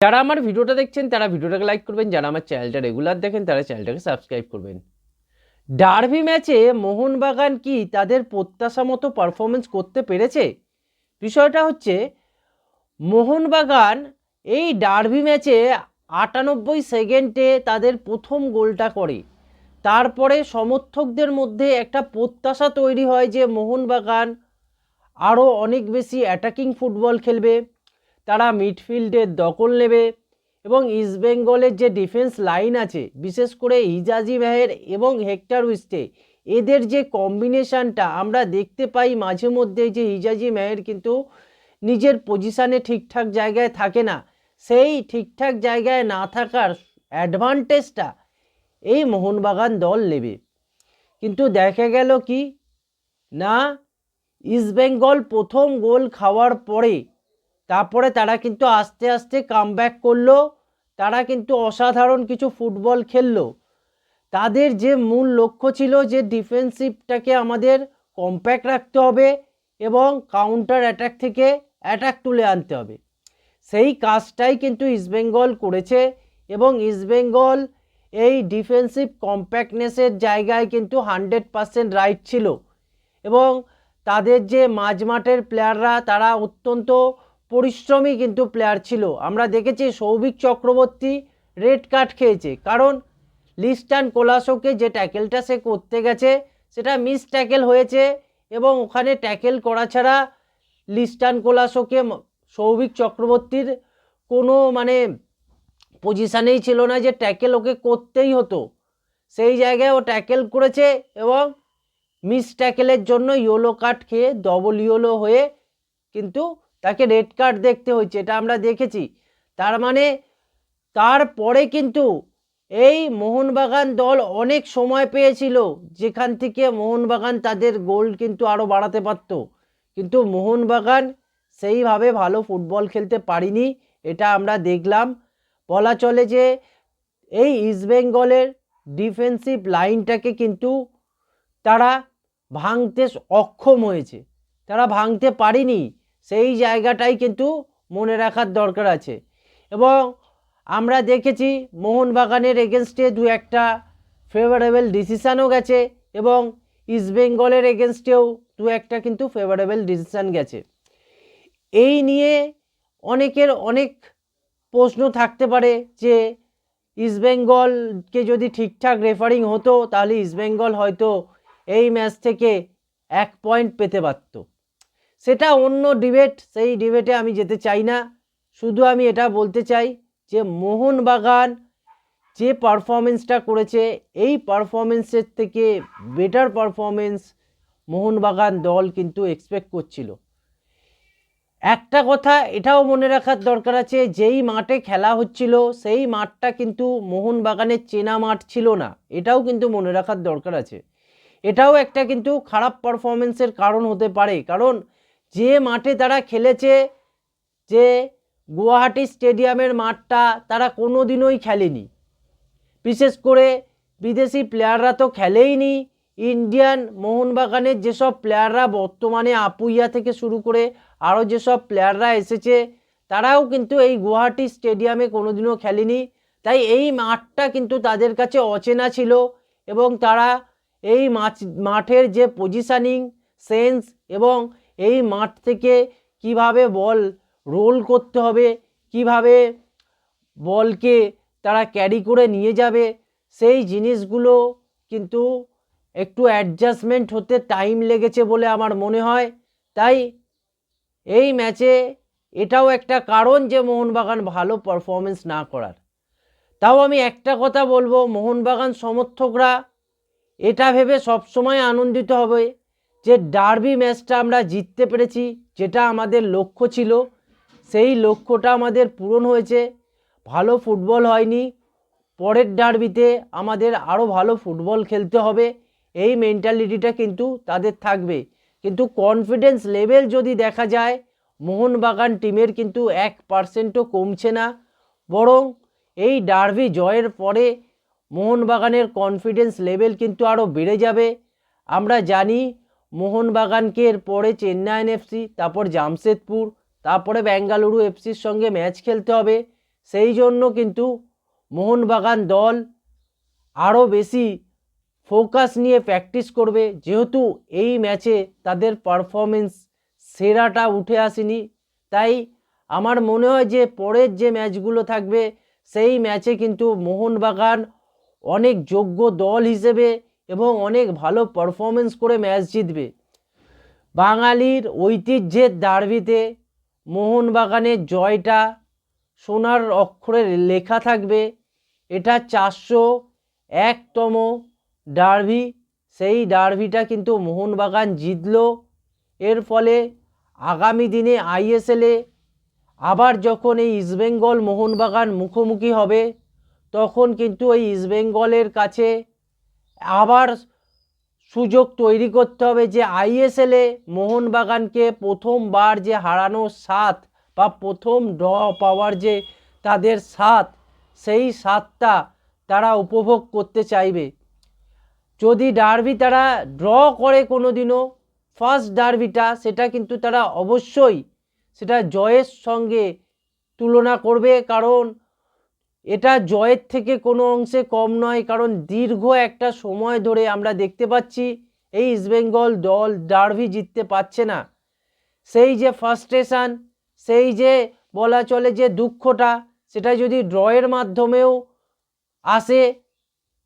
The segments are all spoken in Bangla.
যারা আমার ভিডিওটা দেখছেন, তারা ভিডিওটাকে লাইক করবেন। যারা আমার চ্যানেলটা রেগুলার দেখেন, তারা চ্যানেলটাকে সাবস্ক্রাইব করবেন। ডার্বি ম্যাচে মোহনবাগান কি তাদের প্রত্যাশা মতো পারফরমেন্স করতে পেরেছে? বিষয়টা হচ্ছে, মোহনবাগান এই ডার্বি ম্যাচে আটানব্বই সেকেন্ডে তাদের প্রথম গোলটা করে। তারপরে সমর্থকদের মধ্যে একটা প্রত্যাশা তৈরি হয় যে, মোহনবাগান আরও অনেক বেশি অ্যাটাকিং ফুটবল খেলবে। তারা মিডফিল্ডের দখল নেবে এবং ইস্টবেঙ্গলের যে ডিফেন্স লাইন আছে, বিশেষ করে হিজাজি মেহের এবং হেক্টর উইস্টে, এদের যে কম্বিনেশানটা আমরা দেখতে পাই মাঝে মধ্যে যে হিজাজি মেহের কিন্তু নিজের পজিশানে ঠিকঠাক জায়গায় থাকে না। সেই ঠিকঠাক জায়গায় না থাকার অ্যাডভান্টেজটা এই মোহনবাগান দল নেবে। কিন্তু দেখা গেল কি? না ইস্টবেঙ্গল প্রথম গোল খাওয়ার পরে তারপরে তারা কিন্তু আস্তে আস্তে কামব্যাক করল, তারা কিন্তু অসাধারণ কিছু ফুটবল খেললো। তাদের যে মূল লক্ষ্য ছিল যে ডিফেন্সিভটাকে আমাদের কম্প্যাক্ট রাখতে হবে এবং কাউন্টার অ্যাটাক থেকে অ্যাটাক তুলে আনতে হবে। সেই কাজটাই কিন্তু ইস্টবেঙ্গল করেছে এবং ইস্টবেঙ্গল এই ডিফেন্সিভ কম্প্যাক্টনেসের জায়গায় কিন্তু হান্ড্রেড পারসেন্ট রাইট ছিল। এবং তাদের যে মাঝমাঠের প্লেয়াররা তারা অত্যন্ত পরিশ্রমী কিন্তু প্লেয়ার ছিল। আমরা দেখেছি সৌভিক চক্রবর্তী রেড কার্ড খেয়েছে। কারণ লিস্টান কোলাসোকে যে ট্যাকেলটা সে করতে গেছে, সেটা মিস ট্যাকেল হয়েছে এবং ওখানে ট্যাকেল করা ছাড়া লিস্টান কোলাসোকে সৌভিক চক্রবর্তীর কোনো মানে পজিশানেই ছিল না যে ট্যাকেল ওকে করতেই হতো। সেই জায়গায় ও ট্যাকেল করেছে এবং মিস ট্যাকেলের জন্য ইয়োলো কার্ড খেয়ে ডবল ইয়োলো হয়ে কিন্তু তাকে রেড কার্ড দেখতে হয়েছে, এটা আমরা দেখেছি। তার মানে তারপরে কিন্তু এই মোহনবাগান দল অনেক সময় পেয়েছিল, যেখান থেকে মোহনবাগান তাদের গোল কিন্তু আরও বাড়াতে পারতো। কিন্তু মোহনবাগান সেইভাবে ভালো ফুটবল খেলতে পারিনি, এটা আমরা দেখলাম। বলা চলে যে, এই ইস্টবেঙ্গলের ডিফেন্সিভ লাইনটাকে কিন্তু তারা ভাঙতে অক্ষম হয়েছে। তারা ভাঙতে পারেনি। সেই জায়গাটাই কিন্তু মনে রাখার দরকার আছে। এবং আমরা দেখেছি মোহনবাগানের এগেনস্টে দু একটা ফেভারেবল ডিসিশানও গেছে এবং ইস্টবেঙ্গলের এগেনস্টেও দু একটা কিন্তু ফেভারেবল ডিসিশান গেছে। এই নিয়ে অনেকের অনেক প্রশ্ন থাকতে পারে যে ইস্টবেঙ্গলকে যদি ঠিকঠাক রেফারিং হতো, তাহলে ইস্টবেঙ্গল হয়তো এই ম্যাচ থেকে এক পয়েন্ট পেতে পারত। সেটা অন্য ডিবেট সেই ডিবেটে আমি যেতে চাই না। শুধু আমি এটা বলতে চাই যে মোহনবাগান যে পারফরমেন্সটা করেছে, এই পারফরমেন্সের থেকে বেটার পারফরমেন্স মোহনবাগান দল কিন্তু এক্সপেক্ট করছিল। একটা কথা এটাও মনে রাখার দরকার আছে, যেই মাঠে খেলা হচ্ছিল, সেই মাঠটা কিন্তু মোহনবাগানের চেনা মাঠ ছিল না। এটাও কিন্তু মনে রাখার দরকার আছে। এটাও একটা কিন্তু খারাপ পারফরমেন্সের কারণ হতে পারে। কারণ যে মাঠে তারা খেলেছে, যে গুয়াহাটি স্টেডিয়ামের মাঠটা তারা কোনো দিনই খেলেনি। বিশেষ করে বিদেশি প্লেয়াররা তো খেলেইনি। ইন্ডিয়ান মোহনবাগানের যেসব প্লেয়াররা বর্তমানে আপুইয়া থেকে শুরু করে আরও যেসব প্লেয়াররা এসেছে, তারাও কিন্তু এই গুয়াহাটি স্টেডিয়ামে কোনোদিনও খেলেনি। তাই এই মাঠটা কিন্তু তাদের কাছে অচেনা ছিল এবং তারা এই মাঠের যে পজিশানিং সেন্স এবং এই মাঠ থেকে কীভাবে বল রোল করতে হবে, কীভাবে বলকে তারা ক্যারি করে নিয়ে যাবে, সেই জিনিসগুলো কিন্তু একটু অ্যাডজাস্টমেন্ট হতে টাইম লেগেছে বলে আমার মনে হয়। তাই এই ম্যাচে এটাও একটা কারণ যে মোহনবাগান ভালো পারফরমেন্স না করার। তাও আমি একটা কথা বলব, মোহনবাগান সমর্থকরা এটা ভেবে সবসময় আনন্দিত হবে। যে ডার্বি ম্যাচটা আমরা জিততে পেরেছি, যেটা আমাদের লক্ষ্য ছিল, সেই লক্ষ্যটা আমাদের পূরণ হয়েছে। ভালো ফুটবল হয়নি। পরের ডার্বিতে আমাদের আরও ভালো ফুটবল খেলতে হবে। এই মেন্টালিটিটা কিন্তু তাদের থাকবে। কিন্তু কনফিডেন্স লেভেল যদি দেখা যায়, মোহনবাগান টিমের কিন্তু এক পার্সেন্টও কমছে না। বরং এই ডার্বি জয়ের পরে মোহনবাগানের কনফিডেন্স লেভেল কিন্তু আরও বেড়ে যাবে। আমরা জানি মোহনবাগানকে এর পরে চেন্নাইন এফসি তারপর জামশেদপুর, তারপরে বেঙ্গালুরু এফসির সঙ্গে ম্যাচ খেলতে হবে। সেই জন্য কিন্তু মোহনবাগান দল আরও বেশি ফোকাস নিয়ে প্র্যাকটিস করবে। যেহেতু এই ম্যাচে তাদের পারফরমেন্স সেরাটা উঠে আসেনি। তাই আমার মনে হয় যে পরের যে ম্যাচগুলো থাকবে, সেই ম্যাচে কিন্তু মোহনবাগান অনেক যোগ্য দল হিসেবে এবং অনেক ভালো পারফরমেন্স করে ম্যাচ জিতবে। বাঙালির ঐতিহ্যের ডার্বিতে মোহনবাগানের জয়টা সোনার অক্ষরে লেখা থাকবে। এটা চারশো একতম ডার্বি সেই ডার্বিটা কিন্তু মোহনবাগান জিতল। এর ফলে আগামী দিনে আইএসএলে আবার যখন এই ইস্টবেঙ্গল মোহনবাগান মুখোমুখি হবে, তখন কিন্তু এই ইস্টবেঙ্গলের কাছে আবার সুযোগ তৈরি করতে হবে যে আইএসএলে মোহনবাগানকে প্রথমবার যে হারানোর স্বাদ বা প্রথম ড্র পাওয়ার যে তাদের স্বাদ সেই স্বাদটা তারা উপভোগ করতে চাইবে। যদি ডার্বি তারা ড্র করে কোনো দিনও ফার্স্ট ডার্বিটা সেটা কিন্তু তারা অবশ্যই সেটা জয়ের সঙ্গে তুলনা করবে, কারণ এটা জয়ের থেকে কোনো অংশে কম নয়, কারণ দীর্ঘ একটা সময় ধরে আমরা দেখতে পাচ্ছি এই ইস্টবেঙ্গল দল ডার্বি জিততে পারছে না। সেই যে ফার্স্ট্রেশন সেই যে বলা চলে যে দুঃখটা, সেটা যদি ড্রয়ের মাধ্যমেও আসে,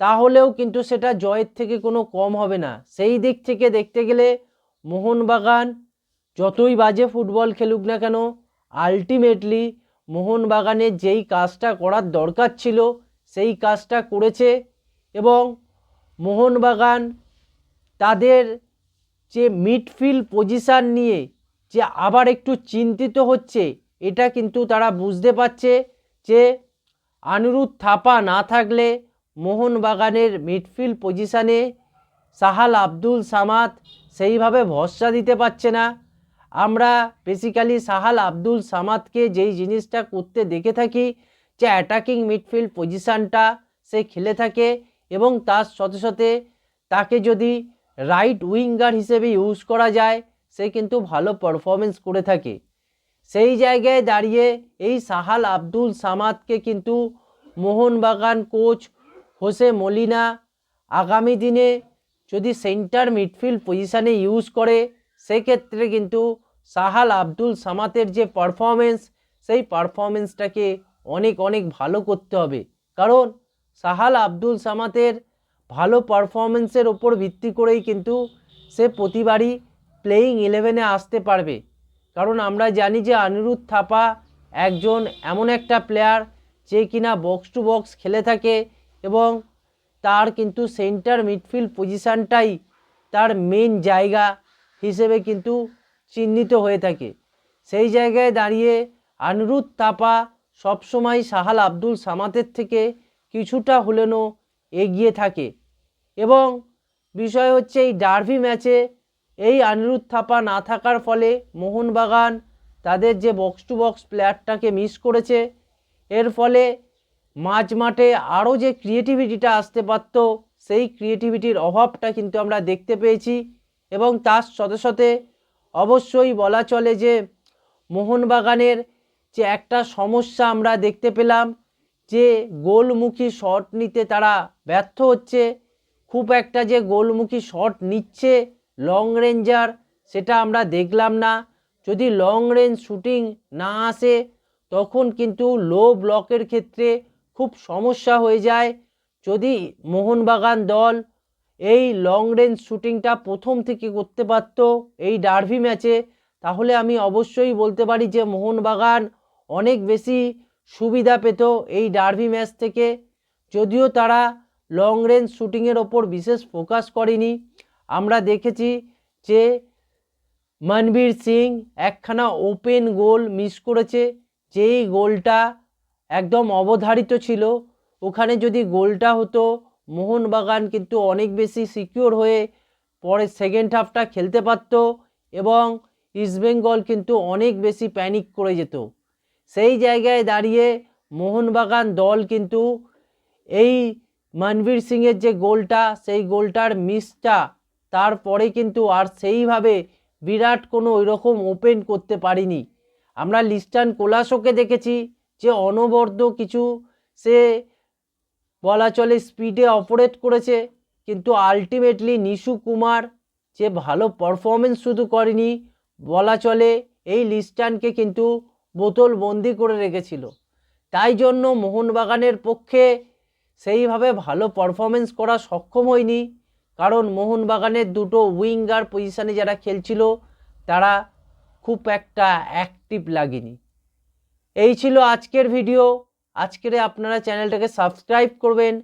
তাহলেও কিন্তু সেটা জয়ের থেকে কোনো কম হবে না। সেই দিক থেকে দেখতে গেলে মোহনবাগান যতই বাজে ফুটবল খেলুক না কেন আলটিমেটলি মোহনবাগানের যেই কাজটা করার দরকার ছিল, সেই কাজটা করেছে এবং মোহনবাগান তাদের যে মিডফিল্ড পজিশান নিয়ে যে আবার একটু চিন্তিত হচ্ছে, এটা কিন্তু তারা বুঝতে পারছে যে আনিরুদ্ধ থাপা না থাকলে মোহনবাগানের মিডফিল্ড পজিশানে সাহাল আব্দুল সামাদ সেইভাবে ভরসা দিতে পারছে না। আমরা বেসিক্যালি সাহাল আব্দুল সামাদকে যেই জিনিসটা করতে দেখে থাকি যে অ্যাটাকিং মিডফিল্ড পজিশানটা সে খেলে থাকে এবং তার সাথে সাথে তাকে যদি রাইট উইঙ্গার হিসেবে ইউজ করা যায়, সে কিন্তু ভালো পারফরমেন্স করে থাকে। সেই জায়গায় দাঁড়িয়ে এই সাহাল আব্দুল সামাদকে কিন্তু মোহনবাগান কোচ হোসে মলিনা আগামী দিনে যদি সেন্টার মিডফিল্ড পজিশানে ইউজ করে সেক্ষেত্রে কিন্তু সাহাল আব্দুল সামাতের যে পারফরমেন্স সেই পারফরমেন্সটাকে অনেক অনেক ভালো করতে হবে। কারণ সাহাল আব্দুল সামাতের ভালো পারফরমেন্সের ওপর ভিত্তি করেই কিন্তু সে প্রতিবারই প্লেয়িং ইলেভেনে আসতে পারবে। কারণ আমরা জানি যে অনিরুদ্ধ থাপা একজন এমন একটা প্লেয়ার যে কিনা বক্স টু বক্স খেলে থাকে এবং তার কিন্তু সেন্টার মিডফিল্ড পজিশানটাই তার মেন জায়গা হিসেবে কিন্তু চিহ্নিত হয়ে থাকে। সেই জায়গায় দাঁড়িয়ে আনিরুদ্ধ থাপা সবসময় সাহাল আব্দুল সামাতের থেকে কিছুটা হলেনও এগিয়ে থাকে। এবং বিষয় হচ্ছে এই ডার্ভি ম্যাচে এই অনিরুদ্ধ থাপা না থাকার ফলে মোহনবাগান তাদের যে বক্স টু বক্স প্লেয়ারটাকে মিস করেছে, এর ফলে মাঝ মাঠে আরও যে ক্রিয়েটিভিটিটা আসতে পারত, সেই ক্রিয়েটিভিটির অভাবটা কিন্তু আমরা দেখতে পেয়েছি। এবং তার সাথে সাথে অবশ্যই বলা চলে যে মোহনবাগানের যে একটা সমস্যা আমরা দেখতে পেলাম যে গোলমুখী শট নিতে তারা ব্যর্থ হচ্ছে। খুব একটা যে গোলমুখী শট নিচ্ছে লং রেঞ্জার সেটা আমরা দেখলাম না। যদি লং রেঞ্জ শুটিং না আসে, তখন কিন্তু লো ব্লকের ক্ষেত্রে খুব সমস্যা হয়ে যায়। যদি মোহনবাগান দল এই লং রেঞ্জ শুটিংটা প্রথম থেকে করতে পারতো এই ডার্ভি ম্যাচে তাহলে আমি অবশ্যই বলতে পারি যে মোহনবাগান অনেক বেশি সুবিধা পেত এই ডার্ভি ম্যাচ থেকে। যদিও তারা লং রেঞ্জ শুটিংয়ের ওপর বিশেষ ফোকাস করেনি। আমরা দেখেছি যে মনবীর সিং একখানা ওপেন গোল মিস করেছে, যেই গোলটা একদম অবধারিত ছিল। ওখানে যদি গোলটা হতো মোহনবাগান কিন্তু অনেক বেশি সিকিওর হয়ে পরে সেকেন্ড হাফটা খেলতে পারত এবং ইস্টবেঙ্গল কিন্তু অনেক বেশি প্যানিক করে যেত। সেই জায়গায় দাঁড়িয়ে মোহনবাগান দল কিন্তু এই মনবীর সিংয়ের যে গোলটা, সেই গোলটার মিসটা তারপরে কিন্তু আর সেইভাবে বিরাট কোনো ওইরকম ওপেন করতে পারিনি। আমরা লিস্টান কোলাসোকে দেখেছি যে অনবদ্য কিছু সে বলা চলে স্পিডে অপারেট করেছে, কিন্তু আলটিমেটলি নিশু কুমার যে ভালো পারফরমেন্স শুধু করেনি, বলা চলে এই লিস্টানকে কিন্তু বোতল বন্দি করে রেখেছিল। তাই জন্য মোহনবাগানের পক্ষে সেইভাবে ভালো পারফরমেন্স করা সক্ষম হয়নি, কারণ মোহনবাগানের দুটো উইঙ্গার পজিশানে যারা খেলছিল, তারা খুব একটা অ্যাক্টিভ লাগেনি। এই ছিল আজকের ভিডিও আজকের আপনারা চ্যানেলটাকে সাবস্ক্রাইব করবেন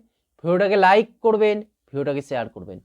ভিডিওটাকে লাইক করবেন ভিডিওটাকে শেয়ার করবেন।